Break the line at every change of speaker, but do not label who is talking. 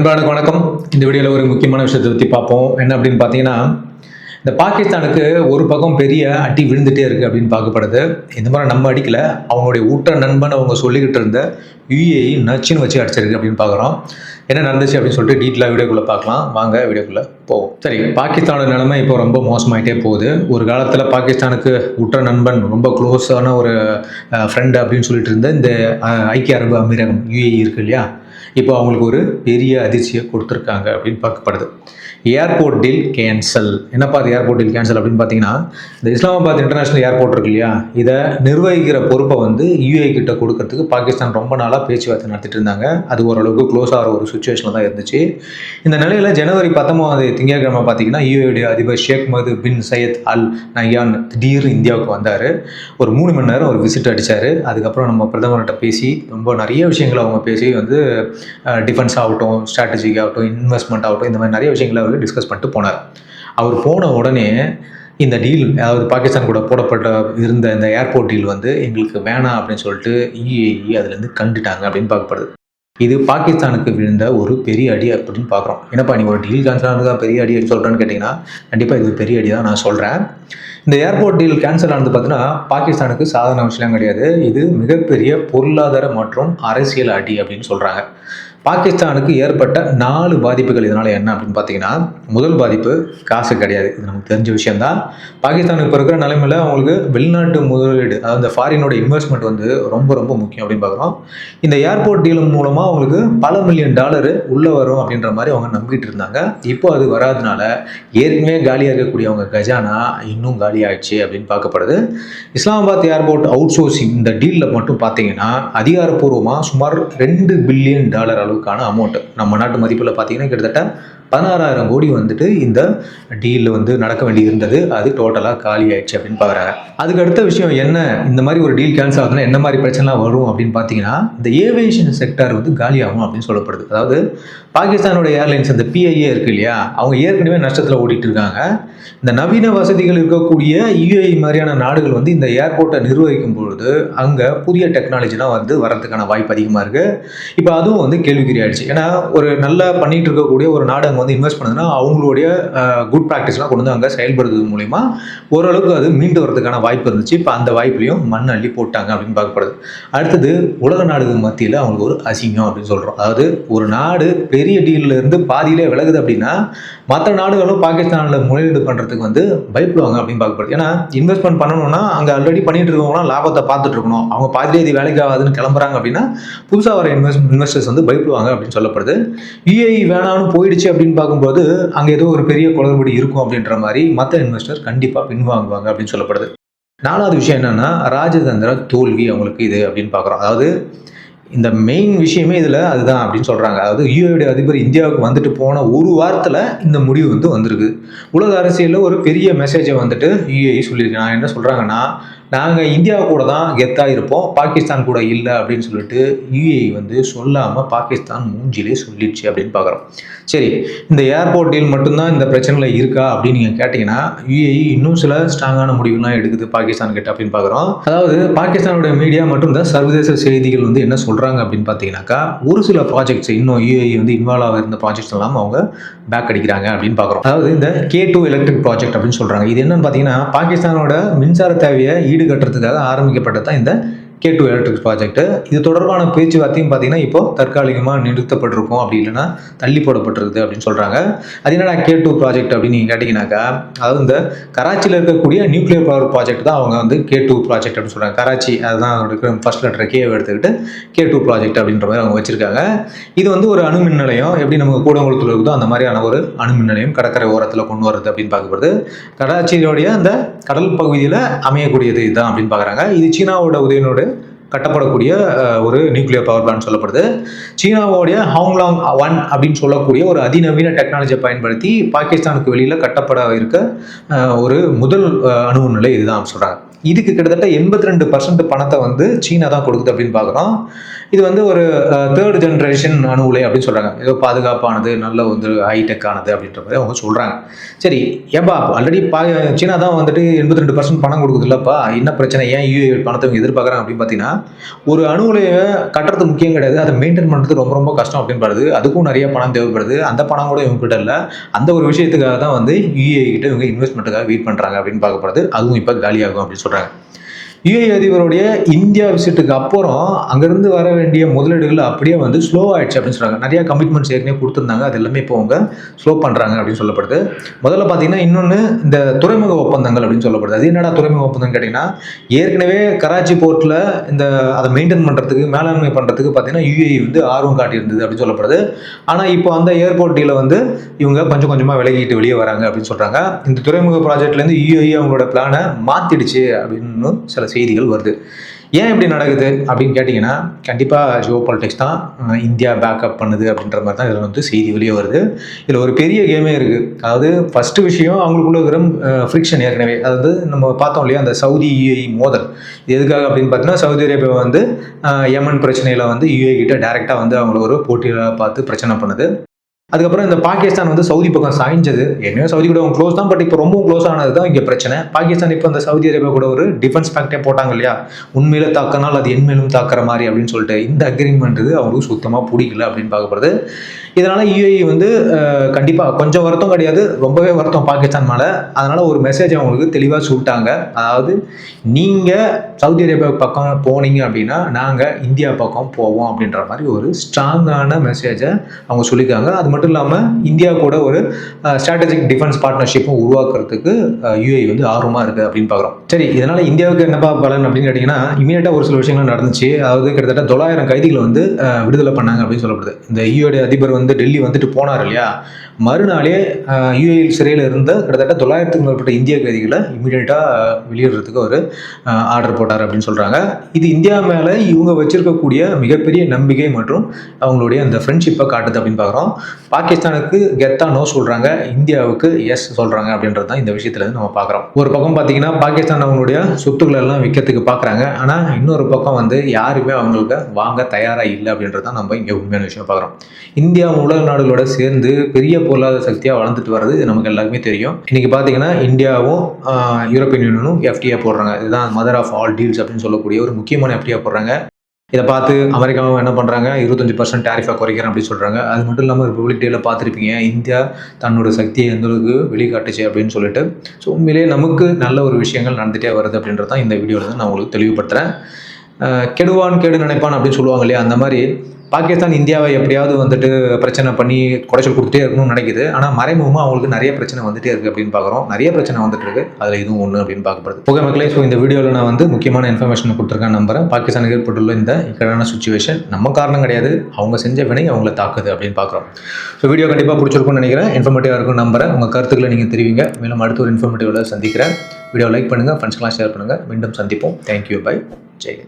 நண்பர்களுக்கு வணக்கம். இந்த வீடியோவில் ஒரு முக்கியமான விஷயத்தை பற்றி பார்ப்போம். என்ன அப்படின்னு பார்த்தீங்கன்னா இந்த பாகிஸ்தானுக்கு ஒரு பக்கம் பெரிய அடி விழுந்துட்டே இருக்குது அப்படின்னு பார்க்கப்படுது. இந்த மாதிரி நம்ம அடிக்கல. அவங்களுடைய ஊட்ட நண்பன் அவங்க சொல்லிக்கிட்டு இருந்த யூஏ நச்சுன்னு வச்சு அடிச்சிருக்கு அப்படின்னு பார்க்குறோம். என்ன நடந்துச்சு அப்படின்னு சொல்லிட்டு டீட்டெயிலாக வீடியோக்குள்ளே பார்க்கலாம். வாங்க வீடியோக்குள்ளே போவோம். சரி பாகிஸ்தானோட நிலைமை இப்போ ரொம்ப மோசமாயிட்டே போகுது. ஒரு காலத்தில் பாகிஸ்தானுக்கு உற்ற நண்பன் ரொம்ப க்ளோஸான ஒரு ஃப்ரெண்டு அப்படின்னு சொல்லிட்டு இருந்த இந்த ஐக்கிய அரபு அமீரகம் யூஏஇ இருக்கு இல்லையா? இப்போ அவங்களுக்கு ஒரு பெரிய அதிர்ச்சியை கொடுத்துருக்காங்க அப்படின்னு பார்க்கப்படுது. ஏர்போர்ட் டீல் கேன்சல் என்னப்பா அது ஏர்போர்ட் டீல் கேன்சல் அப்படின்னு பார்த்தீங்கன்னா இந்த இஸ்லாமாபாத் இன்டர்நேஷனல் ஏர்போர்ட் இருக்கு இல்லையா? இதை நிர்வகிக்கிற பொறுப்பை வந்து யூஏ கிட்ட கொடுக்கறதுக்கு பாகிஸ்தான் ரொம்ப நாளாக பேச்சுவார்த்தை நடத்திட்டு இருந்தாங்க. அது ஓரளவுக்கு க்ளோஸ் ஆகிற ஒரு சுச்சுவேஷனில் தான் இருந்துச்சு. இந்த நிலையில் ஜனவரி பத்தொன்பது திங்கட்கிழமை பார்த்தீங்கன்னா யூஏடைய அதிபர் ஷேக் மது பின் சையத் அல் நயான் திடீர் இந்தியாவுக்கு வந்தார். ஒரு மூணு மணி நேரம் ஒரு விசிட் அடித்தார் அதுக்கப்புறம் நம்ம பிரதமர்கிட்ட பேசி ரொம்ப நிறைய விஷயங்களை அவங்க பேசி வந்து டிஃபென்ஸ் ஆகட்டும் ஸ்ட்ராட்டஜிக் ஆகட்டும் இன்வெஸ்ட்மெண்ட் ஆகட்டும் இந்த மாதிரி நிறைய விஷயங்களை அவர் டிஸ்கஸ் பண்ணிட்டு போனார். அவர் போன உடனே இந்த டீல் அதாவது பாகிஸ்தான் கூட போடப்பட்ட இருந்த இந்த ஏர்போர்ட் டீல் வந்து எங்களுக்கு வேணாம் அப்படின்னு சொல்லிட்டு இஏஇ அதுலேருந்து கண்டுட்டாங்க அப்படின்னு பார்க்கப்படுது. இது பாகிஸ்தானுக்கு விழுந்த ஒரு பெரிய அடி அப்படின்னு பார்க்குறோம். என்னப்பா நீங்கள் ஒரு டீல் கேன்சல் ஆனதுக்காக பெரிய அடி சொல்கிறேன்னு கேட்டிங்கன்னா கண்டிப்பாக இது ஒரு பெரிய அடி தான் நான் சொல்கிறேன் இந்த ஏர்போர்ட் டீல் கேன்சல் ஆனது பார்த்தீங்கன்னா பாகிஸ்தானுக்கு சாதாரண விஷயம் கிடையாது. இது மிகப்பெரிய பொருளாதார மற்றும் அரசியல் அடி அப்படின்னு சொல்கிறாங்க பாகிஸ்தானுக்கு ஏற்பட்ட நாலு பாதிப்புகள் இதனால் என்ன அப்படின்னு பார்த்தீங்கன்னா முதல் பாதிப்பு காசு கிடையாது. இது நமக்கு தெரிஞ்ச விஷயம்தான். பாகிஸ்தானுக்கு இப்போ இருக்கிற நிலைமையில் அவங்களுக்கு வெளிநாட்டு முதலீடு அதாவது இந்த ஃபாரினோட இன்வெஸ்ட்மெண்ட் வந்து ரொம்ப ரொம்ப முக்கியம் அப்படின்னு பார்க்குறோம். இந்த ஏர்போர்ட் டீல் மூலமாக அவங்களுக்கு பல மில்லியன் டாலரு உள்ளே வரும் அப்படின்ற மாதிரி அவங்க நம்பிக்கிட்டு இருந்தாங்க. இப்போ அது வராதனால ஏற்கனவே காலியாக இருக்கக்கூடியவங்க கஜானா இன்னும் காலி ஆயிடுச்சு அப்படின்னு பார்க்கப்படுது. இஸ்லாமாபாத் ஏர்போர்ட் அவுட் சோர்சிங் இந்த டீலில் மட்டும் பார்த்தீங்கன்னா அதிகாரப்பூர்வமாக சுமார் ரெண்டு பில்லியன் டாலர் அளவுக்கான அமௌண்ட் நம்ம நாட்டு மதிப்பில் பார்த்தீங்கன்னா கிட்டத்தட்ட பதினாறாயிரம் கோடி வந்துட்டு இந்த டீலில் வந்து நடக்க வேண்டி இருந்தது. அது டோட்டலாக காலி ஆயிடுச்சு அப்படின்னு பார்க்குறாங்க அதுக்கு அடுத்த விஷயம் என்ன? இந்த மாதிரி ஒரு டீல் கேன்சல் ஆகுதுன்னா என்ன மாதிரி பிரச்சனைலாம் வரும் அப்படின்னு பார்த்தீங்கன்னா இந்த ஏவியேஷன் செக்டார் வந்து காலியாகும் அப்படின்னு சொல்லப்படுது. அதாவது பாகிஸ்தானோட ஏர்லைன்ஸ் அந்த பிஐஏ இருக்கு இல்லையா அவங்க ஏற்கனவே நஷ்டத்தில் ஓடிட்டு இருக்காங்க. இந்த நவீன வசதிகள் இருக்கக்கூடிய யுஏஇ மாதிரியான நாடுகள் வந்து இந்த ஏர்போர்ட்டை நிர்வகிக்கும் பொழுது அங்கே புதிய டெக்னாலஜிலாம் வந்து வரதுக்கான வாய்ப்பு அதிகமாக இருக்குது இப்போ அதுவும் வந்து கேள்விக்குறி ஆயிடுச்சு. ஏன்னா ஒரு நல்லா பண்ணிட்டு இருக்கக்கூடிய ஒரு நாடு அங்கே வந்து இன்வெஸ்ட் பண்ணுதுன்னா அவங்களுடைய குட் ப்ராக்டிஸ்லாம் கொண்டு வந்து அங்கே செயல்படுறது மூலிமா ஓரளவுக்கு அது மீண்டு வரதுக்கான வாய்ப்பு இருந்துச்சு. இப்போ அந்த வாய்ப்புலையும் மண் அள்ளி போட்டாங்க அப்படின்னு பார்க்கப்படுது. அடுத்தது உலக நாடுகள் மத்தியில் அவங்களுக்கு ஒரு அசிங்கம் அப்படின்னு சொல்கிறோம் அதாவது ஒரு நாடு பெரிய டீல்லேருந்து பாதியிலே விலகுது அப்படின்னா மற்ற நாடுகளும் பாகிஸ்தானில் முதலீடு பண்ணுறதுக்கு வந்து பயப்படுவாங்க அப்படின்னு பார்க்கப்படுது. ஏன்னா இன்வெஸ்ட்மெண்ட் பண்ணணும்னா அங்கே ஆல்ரெடி பண்ணிட்டு இருக்கவங்களாம் லாபத்தை பார்த்துட்டு இருக்கணும். அவங்க பாதியிலே இது வேலைக்கு ஆகாதுன்னு கிளம்புறாங்க அப்படின்னா புதுசாக வர இன்வெஸ்ட் இன்வெஸ்டர்ஸ் வந்து பயப்படுவாங்க. அப்படின்னு சொல்லப்படுது. யூஏஇ வேணாம்னு போயிடுச்சு அப்படின்னு பார்க்கும்போது அங்கே ஏதோ ஒரு பெரிய குளறுபடி இருக்கும் அப்படின்ற மாதிரி மற்ற இன்வெஸ்டர் கண்டிப்பாக பின்வாங்குவாங்க அப்படின்னு சொல்லப்படுது. நாலாவது விஷயம் என்னன்னா ராஜதந்திர தோல்வி அவங்களுக்கு இது அப்படின்னு பார்க்குறோம். அதாவது இந்த மெயின் விஷயமே இதில் அதுதான் அப்படின்னு சொல்கிறாங்க அதாவது யூஏடைய அதிபர் இந்தியாவுக்கு வந்துட்டு போன ஒரு வாரத்தில் இந்த முடிவு வந்து வந்திருக்கு உலக அரசியலில் ஒரு பெரிய மெசேஜை வந்துட்டு யூஏஇ சொல்லியிருக்கு. நான் என்ன சொல்கிறாங்கன்னா நாங்கள் இந்தியா கூட தான் கெத்தாக இருப்போம். பாகிஸ்தான் கூட இல்லை அப்படின்னு சொல்லிட்டு யூஏஇ வந்து சொல்லாமல் பாகிஸ்தான் மூஞ்சிலே சொல்லிடுச்சு அப்படின்னு பார்க்குறோம் சரி இந்த ஏர்போர்ட் டீல் மட்டும்தான் இந்த பிரச்சனையில் இருக்கா அப்படின்னு நீங்கள் கேட்டிங்கன்னா யுஏஇ இன்னும் சில ஸ்ட்ராங்கான முடிவுலாம் எடுக்குது பாகிஸ்தான் கிட்ட அப்படின்னு பார்க்குறோம் அதாவது பாகிஸ்தானுடைய மீடியா மற்றும் இந்த சர்வதேச செய்திகள் வந்து என்ன சொல்கிறாங்க அப்படின்னு பார்த்தீங்கன்னாக்கா ஒரு சில ப்ராஜெக்ட்ஸ் இன்னும் யுஏஇ வந்து இன்வால்வ் ஆக இருந்த ப்ராஜெக்ட்ஸ் எல்லாம் அவங்க பேக் அடிக்கிறாங்க அப்படின்னு பார்க்குறோம் அதாவது இந்த கே டூ எலக்ட்ரிக் ப்ராஜெக்ட் அப்படின்னு சொல்கிறாங்க இது என்னன்னு பார்த்தீங்கன்னா பாகிஸ்தானோட மின்சார தேவையை ஈடுகட்டுறதுக்காக ஆரம்பிக்கப்பட்டது தான் இந்த கே டூ எலக்ட்ரிக் ப்ராஜெக்ட் இது தொடர்பான பேச்சுவார்த்தையும் பார்த்தீங்கன்னா இப்போ தற்காலிகமாக நிறுத்தப்பட்டிருக்கும். அப்படி இல்லைன்னா தள்ளி போடப்பட்டிருக்குது அப்படின்னு சொல்கிறாங்க அது என்னடா கே டூ ப்ராஜெக்ட் அப்படின்னு நீங்கள் கேட்டிங்கனாக்கா அதாவது இந்த கராச்சியில் இருக்கக்கூடிய நியூக்ளியர் பவர் ப்ராஜெக்ட் தான் அவங்க வந்து கே டூ ப்ராஜெக்ட் அப்படின்னு சொல்கிறாங்க கராச்சி அதுதான் அவங்களுக்கு ஃபர்ஸ்ட் லெட்டர் கே எடுத்துக்கிட்டு கே டூ ப்ராஜெக்ட் அப்படின்ற மாதிரி அவங்க வச்சுருக்காங்க. இது வந்து ஒரு அணு மின் நிலையம். எப்படி நமக்கு கூடங்குளத்தில் இருக்குதோ அந்த மாதிரியான ஒரு அணுமின் நிலையம் கடற்கரை ஓரத்தில் கொண்டு வரது அப்படின்னு பார்க்கப்படுது கராச்சியோடைய அந்த கடல் பகுதியில் அமையக்கூடியது இதுதான் அப்படின்னு பார்க்குறாங்க. இது சீனாவோட உதவியோடு கட்டப்படக்கூடிய ஒரு நியூக்ளியர் பவர் பிளான்ட் சொல்லப்படுது. சீனாவோடைய ஹாங்லாங் ஒன் அப்படின்னு சொல்லக்கூடிய ஒரு அதிநவீன டெக்னாலஜியை பயன்படுத்தி பாகிஸ்தானுக்கு வெளியில் கட்டப்பட இருக்க ஒரு முதல் அஹ், அணு நிலை இதுதான் சொல்கிறாங்க இதுக்கு கிட்டத்தட்ட எண்பத்தி ரெண்டு பர்சன்ட் பணத்தை வந்து சீனா தான் கொடுக்குது அப்படின்னு பார்க்குறோம். இது வந்து ஒரு தேர்ட் ஜென்ரேஷன் அணு உலை அப்படின்னு சொல்கிறாங்க ஏதோ பாதுகாப்பானது நல்ல வந்து ஹைடெக் ஆனது அப்படின்ற மாதிரி அவங்க சொல்கிறாங்க சரி ஏப்பா ஆல்ரெடி பா சீனா தான் வந்துட்டு எண்பத்தி ரெண்டு பர்சன்ட் பணம் கொடுக்குது இல்லைப்பா. என்ன பிரச்சனை? ஏன் யூஏ பணத்தை அவங்க எதிர்பார்க்குறாங்க அப்படின்னு பார்த்தீங்கன்னா ஒரு அணு உலையை கட்டுறது முக்கியம் கிடையாது. அதை மெயின்டைன் பண்ணுறது ரொம்ப ரொம்ப கஷ்டம் அப்படின்னு பாருது அதுக்கும் நிறைய பணம் தேவைப்படுது. அந்த பணம் கூட இவங்க கிட்ட இல்லை. அந்த ஒரு விஷயத்துக்காக தான் வந்து யூஏ கிட்ட இவங்க இன்வெஸ்ட்மெண்ட்டுக்காக வெயிட் பண்ணுறாங்க அப்படின்னு பார்க்கப்படுது. அதுவும் இப்போ காலியாகும் அப்படின்னு சொல்கிறாங்க யுஏ அதிபருடைய இந்தியா விசிட்டுக்கு அப்புறம் அங்கேருந்து வர வேண்டிய முதலீடுகள் அப்படியே வந்து ஸ்லோ ஆயிடுச்சு அப்படின்னு சொல்கிறாங்க நிறைய கமிட்மெண்ட்ஸ் ஏற்கனவே கொடுத்துருந்தாங்க. அது எல்லாமே இப்போ அவங்க ஸ்லோ பண்ணுறாங்க அப்படின்னு சொல்லப்படுது. முதல்ல பார்த்தீங்கன்னா இன்னொன்று இந்த துறைமுக ஒப்பந்தங்கள் அப்படின்னு சொல்லப்படுது. அது என்னடா துறைமுக ஒப்பந்தம் கேட்டிங்கன்னா ஏற்கனவே கராச்சி போர்ட்டில் இந்த அதை மெயின்டைன் பண்ணுறதுக்கு மேலாண்மை பண்ணுறதுக்கு பார்த்தீங்கன்னா யுஏஇ வந்து ஆர்வம் காட்டியிருந்தது அப்படின்னு சொல்லப்படுது. ஆனால் இப்போ அந்த ஏர்போர்ட் டீல வந்து இவங்க கொஞ்சம் கொஞ்சமாக விலகிட்டு வெளியே வராங்க அப்படின்னு சொல்கிறாங்க இந்த துறைமுக ப்ராஜெக்ட்லேருந்து யுஏஇ அவங்களோட பிளானை மாற்றிடுச்சு அப்படின்னு சில செய்திகள் வருது. ஏன் இப்படி நடக்குது அப்படின்னு கேட்டிங்கன்னா கண்டிப்பாக ஜியோ பாலிடிக்ஸ் தான் இந்தியா பேக்கப் பண்ணுது அப்படின்ற மாதிரி தான் இதில் வந்து செய்தி வெளியே வருது. இதில் ஒரு பெரிய கேமே இருக்குது அதாவது ஃபஸ்ட்டு விஷயம் அவங்களுக்குள்ள இருக்கிற ஃப்ரிக்ஷன் ஏற்கனவே. அதாவது நம்ம பார்த்தோம் இல்லையா அந்த சவுதி யுஏஇ மோதல். இது எதுக்காக அப்படின்னு பார்த்தீங்கன்னா சவுதி அரேபியா வந்து எமன் யமன் பிரச்சனையில் வந்து யூஏ கிட்ட டேரெக்டாக வந்து அவங்கள ஒரு போட்டியில் பார்த்து பிரச்சனை பண்ணுது. அதுக்கப்புறம் இந்த பாகிஸ்தான் வந்து சவுதி பக்கம் சாய்ஞ்சது. ஏற்கனவே சவுதி கூட அவங்க க்ளோஸ் தான் பட் இப்போ ரொம்ப க்ளோஸ் ஆனது தான் இங்கே பிரச்சனை. பாகிஸ்தான் இப்போ இந்த சவுதி அரேபியா கூட ஒரு டிஃபென்ஸ் பேக்டே போட்டாங்க இல்லையா? உண்மையில தாக்கினால் அது என்மேலும் தாக்குற மாதிரி அப்படின்னு சொல்லிட்டு இந்த அக்ரிமெண்ட் இது அவங்களுக்கு சுத்தமாக பிடிக்கல அப்படின்னு பார்க்கப்படுது. இதனால யூஏஇ வந்து கண்டிப்பாக கொஞ்சம் வருத்தம் கிடையாது. ரொம்பவே வருத்தம் பாகிஸ்தான் மேலே. அதனால ஒரு மெசேஜ் அவங்களுக்கு தெளிவாக சொல்லிட்டாங்க. அதாவது நீங்கள் சவுதி அரேபியா பக்கம் போனீங்க அப்படின்னா நாங்கள் இந்தியா பக்கம் போவோம் அப்படின்ற மாதிரி ஒரு ஸ்ட்ராங்கான மெசேஜை அவங்க சொல்லியிருக்காங்க. அது மட்டும் மட்டும் இல்லாமல் இந்தியா கூட ஒரு ஸ்ட்ராட்டஜிக் டிஃபென்ஸ் பார்ட்னர்ஷிப்பும் உருவாக்குறதுக்கு யூஏ வந்து ஆர்வமாக இருக்குது அப்படின்னு பார்க்குறோம் சரி இதனால் இந்தியாவுக்கு என்னப்பா பலன் அப்படின்னு கேட்டிங்கன்னா இமீடியட்டாக ஒரு சில விஷயங்கள் நடந்துச்சு. அதாவது கிட்டத்தட்ட தொள்ளாயிரம் கைதிகளை வந்து விடுதலை பண்ணாங்க அப்படின்னு சொல்லப்படுது. இந்த யூஏடைய அதிபர் வந்து டெல்லி வந்துட்டு போனார் இல்லையா? மறுநாளே யுஏஇ சிறையில் இருந்த கிட்டத்தட்ட தொள்ளாயிரத்துக்கு மேற்பட்ட இந்திய கைதிகளை இமீடியட்டாக வெளியிடுறதுக்கு ஒரு ஆர்டர் போட்டார் அப்படின்னு சொல்கிறாங்க இது இந்தியா மேலே இவங்க வச்சுருக்கக்கூடிய மிகப்பெரிய நம்பிக்கை மற்றும் அவங்களுடைய அந்த ஃப்ரெண்ட்ஷிப்பை காட்டுது அப்படின்னு பார்க்குறோம் பாகிஸ்தானுக்கு கெத்தா நோ சொல்கிறாங்க இந்தியாவுக்கு எஸ் சொல்கிறாங்க அப்படின்றது தான் இந்த விஷயத்துல நம்ம பார்க்குறோம். ஒரு பக்கம் பார்த்தீங்கன்னா பாகிஸ்தான் அவங்களுடைய சொத்துக்களை எல்லாம் விற்கிறதுக்கு பார்க்குறாங்க ஆனால் இன்னொரு பக்கம் வந்து யாருமே அவங்களுக்கு வாங்க தயாராக இல்லை அப்படின்றது தான் நம்ம இங்கே உண்மையான விஷயம் பார்க்குறோம். இந்தியா உலக நாடுகளோட சேர்ந்து பெரிய பொருளாதார சக்தியாக வளர்ந்துட்டு வர்றது நமக்கு எல்லாருக்குமே தெரியும். இன்னைக்கு பார்த்தீங்கன்னா இந்தியாவும் யூரோப்பியன் யூனியனும் எஃப்டிஏ போடுறாங்க. இதுதான் மதர் ஆஃப் ஆல் டீல்ஸ் அப்படின்னு சொல்லக்கூடிய ஒரு முக்கியமான எஃப்டிஏ போடுறாங்க. இதை பார்த்து அமெரிக்காவும் என்ன பண்ணுறாங்க இருபத்தஞ்சி பர்சன்ட் டேரிஃபாக குறைக்கிறேன் அப்படின்னு சொல்கிறாங்க அது மட்டும் இல்லாமல் ரிப்பப்ளிக் டேல பார்த்துருப்பீங்க இந்தியா தன்னோட சக்தியை எந்த அளவுக்கு வெளிக்காட்டுச்சு அப்படின்னு சொல்லிட்டு. ஸோ உண்மையிலேயே நமக்கு நல்ல ஒரு விஷயங்கள் நடந்துகிட்டே வருது அப்படின்றது தான் இந்த வீடியோவில் நான் உங்களுக்கு தெளிவுபடுத்துகிறேன் கெடுவான் கெடு நினைப்பான் அப்படின்னு சொல்லுவாங்க இல்லையா? அந்த மாதிரி பாகிஸ்தான் இந்தியாவை எப்படியாவது வந்துட்டு பிரச்சனை பண்ணி குடைச்சல் கொடுத்துட்டே இருக்கணும்னு நினைக்குது. ஆனால் மறைமுகமாக அவங்களுக்கு நிறைய பிரச்சனை வந்துட்டே இருக்குது அப்படின்னு பார்க்குறோம். நிறைய பிரச்சனை வந்துட்டு இருக்கு. அதில் இதுவும் ஒன்று அப்படின்னு பார்க்கப்படுது. புகை மக்களே ஸோ இந்த வீடியோவில் நான் வந்து முக்கியமான இன்ஃபர்மேஷன் கொடுத்துருக்கேன் நம்புறேன். பாகிஸ்தானுக்கு ஏற்பட்டுள்ள இந்த இக்கடான சுச்சுவேஷன் நம்ம காரணம் கிடையாது. அவங்க செஞ்ச வினை அவங்கள தாக்குது அப்படின்னு பார்க்குறோம். ஸோ வீடியோ கண்டிப்பாக பிடிச்சிருக்கும்னு நினைக்கிறேன். இன்ஃபர்மேட்டிவாக இருக்கும் நம்புறேன். உங்கள் கருத்துக்களை நீங்கள் தெரிவிங்க. மேலும் அடுத்த ஒரு இன்ஃபர்மேட்டிவில் சந்திக்கிறேன். வீடியோ லைக் பண்ணுங்கள் ஃப்ரெண்ட்ஸ்க்கெலாம் ஷேர் பண்ணுங்கள் மீண்டும் சந்திப்போம். Thank you bye Jai